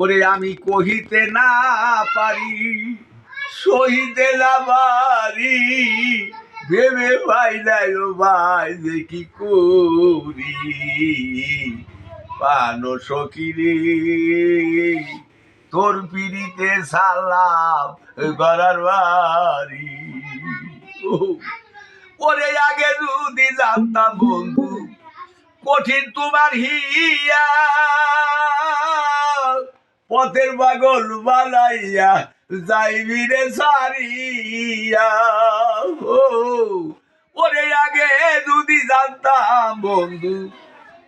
ওরে আমি কহিতে না পারি, শহীদে লাবারি ভেবে ভাই নাই ভাই কি করি? পানো সকিরে তোর পিড়িতে সালাম গড়ার বাড়ি। ওরে আগে যদি জানতাম বন্ধু কঠিন তোমার হিয়া পথের পাগল বানাইয়া যাইবি রে সারিয়া। ওরে আগে যদি জানতাম বন্ধু,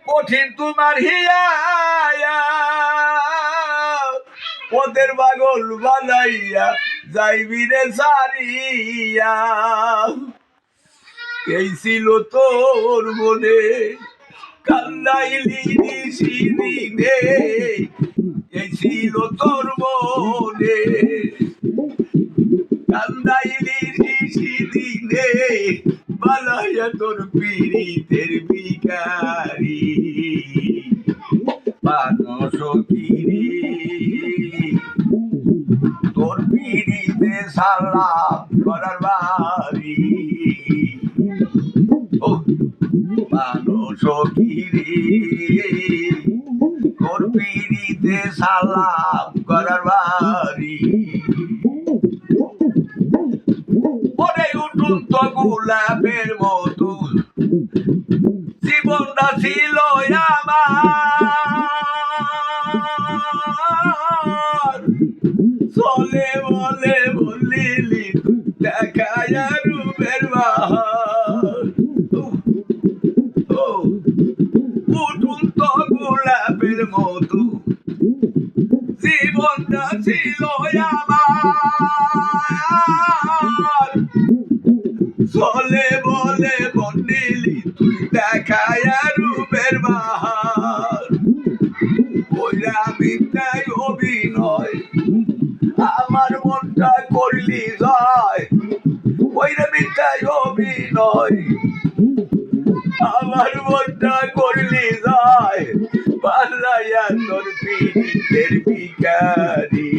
কঠিন তোমার হিয়া পথের পাগল বানাইয়া যাইবি রে সারিয়া। এই ছিল তোর মনে কান্দাইলি নিশিদিনে এই ছিল তোর মনে। কান্দাইলি নিশিদিনে বালাইয়া তোর পীড়িতের বিকারি মানুষ কিরি, তোর পিড়িতে সালাম করার বাড়ি। তোর পিড়িতে সালাম করার বাড়ি। ওরে উঠুন তো গোলাপের মতো। জীবনটা ছিল আমার। চলে বলে বলিলি, দেখায় বাহার। গোলাপের মতো। জীবনটা ছিল আমার। চলে বলে বন্দিলি তুই দেখায় রূপের বাহার। ওইরা অভিনয়, আমার মনটা করলি যায় ওইরা মিথ্যাই অভিনয়, আমার মনটা করলি যায় পাল্লাইয়া তোর পীড়িতের বিকারি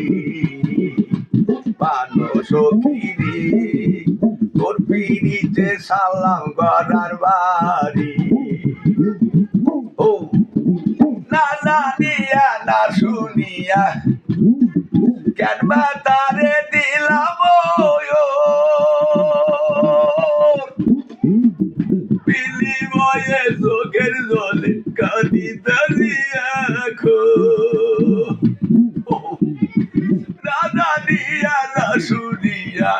পানস কিরি তোর পিড়িতে সালাম গড়ার বাড়ি। ও, না জানিয়া না শুনিয়া, কেন তারে দিলাম জানিয়া না শুনিয়া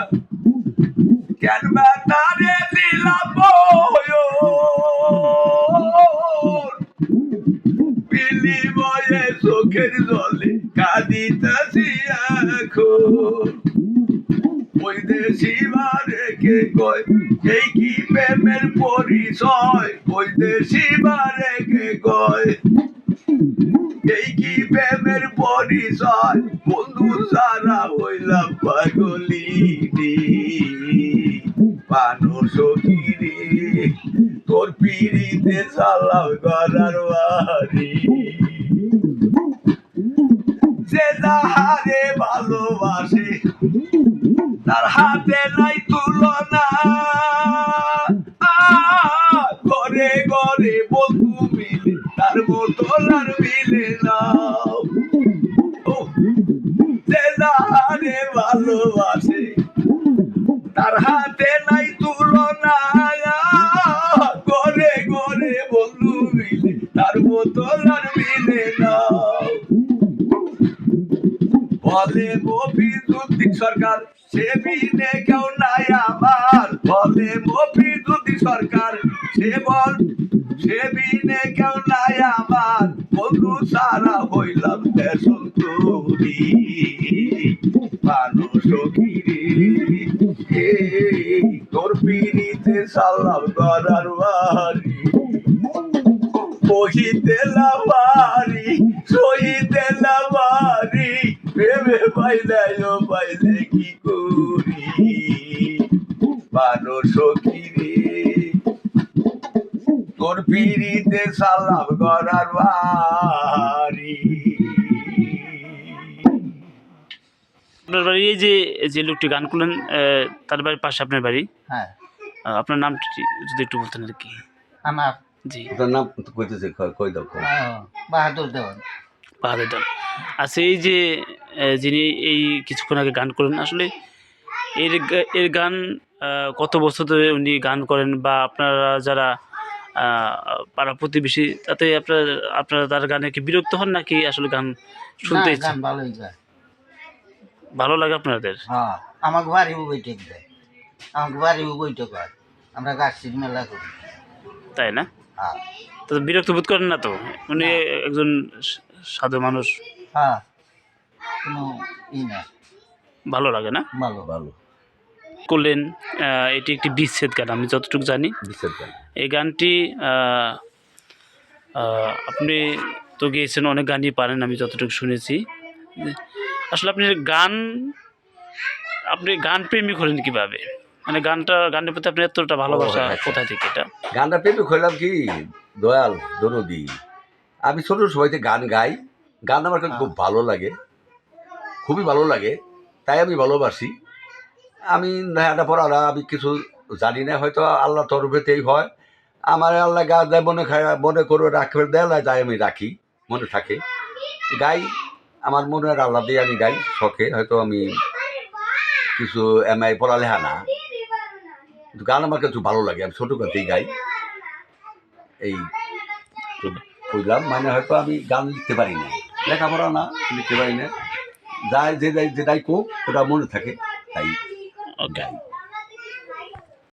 কেন তারে দিলাম পিলি বয়ে? চোখের জলে কাঁদিতেছি এখন। ওই দেশি কে কয় এই কি প্রেমের পরিচয়? ওই দেশি কে কয়? এই কি প্রেমের পরিচয়? বন্ধু সারা হইলাম কিরে তোর পিড়িতে সালাম করার বাড়ি। যে যাহারে ভালোবাসে, তার হাতে নাই তুলনা বলে মফিজুদ্দিন সরকার, সে বিনে কেউ নাই আমার। বলে মফিজুদ্দিন সরকার, সে বল, সে বিনে কেউ নাই আমার। বন্ধু সারা হইলাম দেশন তুরি মানুষ তোর পিড়িতে সালাম করার বাড়ি কহিতে লাভারি সহিতে লাভারি ভেবে পাইলে ও পাইলে কি করি? মানুষ কিরে তোর পিড়িতে সালাম করার ভাই আপনার বাড়ি এই যে যে লোকটি গান করলেন আহ, তার বাড়ির পাশে আপনার বাড়ি? হ্যাঁ। আপনার নামটি যদি একটু বলতেন আর কি। আমার জি। ওটার নাম তো কইতেছে কই- কই দাও বাহাদুর দেওয়ান। বাহাদুর দল আচ্ছা এই যে যিনি এই কিছুক্ষণ আগে গান করলেন আসলে এর এর গান কত বছর ধরে উনি গান করেন বা আপনারা যারা পাড়া প্রতিবেশী তাতে আপনার আপনারা তার গানে কি বিরক্ত হন নাকি আসলে গান শুনতে ভালো লাগে আপনাদের? হ্যাঁ বাড়িও বৈঠক দেয়। বাড়িও বৈঠক হয়। আমরা গাছের মেলা করি। তাই না? হ্যাঁ। তো বিরক্ত বোধ করেন না তো? উনি একজন সাধু মানুষ? হ্যাঁ কোনো ই না। ভালো লাগে না? ভালো ভালো। করলেন এটি একটি বিচ্ছেদ গান আমি যতটুকু জানি। বিশেষ গান। এই গানটি আপনি তো গিয়েছেন অনেক গানই পারেন আমি যতটুকু শুনেছি। আসলে আপনি গান আপনি গান প্রেমিক হলেন কীভাবে? মানে গানটা গানের প্রতি আপনার এতটা ভালোবাসা ও, আচ্ছা। কোথা থেকে এটা? গানটা পেপে খইলাম কি? দয়াল দরদি। আমি ছোট সময়তে গান গাই গান আমার কাছে খুব ভালো লাগে খুবই ভালো লাগে তাই আমি ভালোবাসি। আমি এটা পড়া আমি কিছু জানি না হয়তো আল্লাহ তরফেতেই হয়। আমার আল্লাহ গা দেয় মনে খায় মনে করে রাখবে দেয় তাই আমি রাখি মনে থাকে। গাই আমার মনের আল্লাহ দিয়ে আমি গাই শখে হয়তো আমি কিছু এমআই পড়ালেখা না। গান আমার কাছে ভালো লাগে আমি ছোটো থেকেই গাই। এই কইলাম মানে হয়তো আমি গান লিখতে পারি না লেখাপড়া না লিখতে পারি না যাই যে যাই যেটাই কোক ওটা মনে থাকে তাই। ওকে গাই